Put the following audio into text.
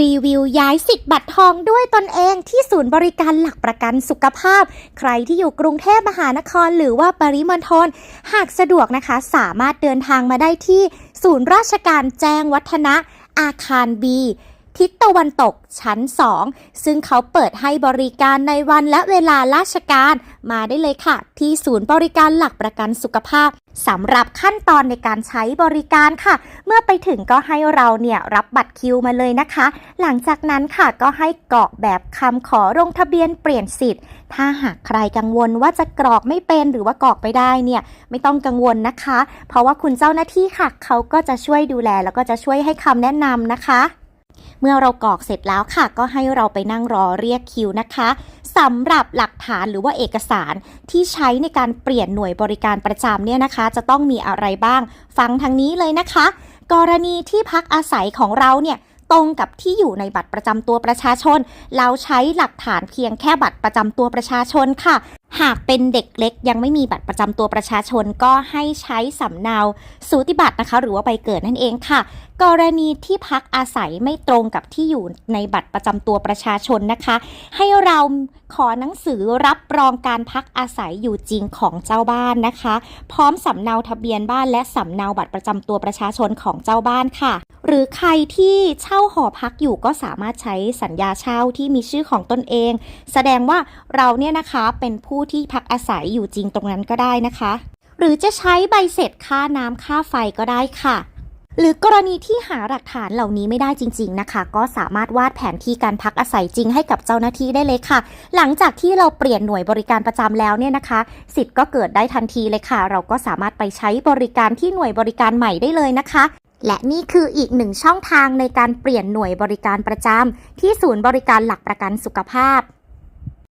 รีวิวย้ายสิทธิ์บัตรทองด้วยตนเองที่ศูนย์บริการหลักประกันสุขภาพ ใครที่อยู่กรุงเทพมหานครหรือว่าปริมณฑลหากสะดวกนะคะ สามารถเดินทางมาได้ที่ ศูนย์ราชการแจ้งวัฒนะอาคารบี ทิศตะวันตกชั้น 2 ซึ่งเขาเปิดให้บริการในวันและเวลาราชการ มาได้เลยค่ะ ที่ศูนย์บริการหลักประกันสุขภาพสำหรับขั้นตอนในการใช้บริการค่ะ เมื่อไปถึงก็ให้เราเนี่ยรับบัตรคิวมาเลยนะคะ หลังจากนั้นค่ะก็ให้กรอกแบบคำขอลงทะเบียนเปลี่ยนสิทธิ์ ถ้าหากใครกังวลว่าจะกรอกไม่เป็นหรือว่ากรอกไม่ได้เนี่ยไม่ต้องกังวลนะคะ เพราะว่าคุณเจ้าหน้าที่ค่ะ เขาก็จะช่วยดูแลแล้วก็จะช่วยให้คำแนะนำนะคะ เมื่อเรากรอกเสร็จแล้วค่ะ ก็ให้เราไปนั่งรอเรียกคิวนะคะสำหรับหลักฐานหรือว่าเอกสารที่ใช้ในการเปลี่ยนหน่วยบริการประจำเนี่ยนะคะ จะต้องมีอะไรบ้าง ฟังทางนี้เลยนะคะ กรณีที่พักอาศัยของเราเนี่ย ตรงกับที่อยู่ในบัตรประจำตัวประชาชน เราใช้หลักฐานเพียงแค่บัตรประจำตัวประชาชนค่ะ หากเป็นเด็กเล็กยังไม่มีบัตรประจำตัวประชาชนก็ให้ใช้สำเนาสูติบัตรนะคะ หรือว่าใบเกิดนั่นเองค่ะ กรณีที่พักอาศัยไม่ตรงกับที่อยู่ในบัตรประจำตัวประชาชนนะคะ ให้เราขอหนังสือรับรองการพักอาศัยอยู่จริงของเจ้าบ้านนะคะ พร้อมสำเนาทะเบียนบ้านและสำเนาบัตรประจำตัวประชาชนของเจ้าบ้านค่ะ หรือใครที่เช่าหอพักอยู่ก็สามารถใช้สัญญาเช่าที่มีชื่อของตนเอง แสดงว่าเราเนี่ยนะคะเป็นผู้ที่พักอาศัยอยู่จริงตรงนั้นก็ได้นะคะ หรือจะใช้ใบเสร็จค่าน้ำค่าไฟก็ได้ค่ะหรือกรณีที่หาหลักฐานเหล่านี้ไม่ได้จริง ๆนะคะ ก็สามารถวาดแผนที่การพักอาศัยจริงให้กับเจ้าหน้าที่ได้เลยค่ะ หลังจากที่เราเปลี่ยนหน่วยบริการประจำแล้วเนี่ยนะคะ สิทธิ์ก็เกิดได้ทันทีเลยค่ะ เราก็สามารถไปใช้บริการที่หน่วยบริการใหม่ได้เลยนะคะ และนี่คืออีกหนึ่งช่องทางในการเปลี่ยนหน่วยบริการประจำที่ศูนย์บริการหลักประกันสุขภาพ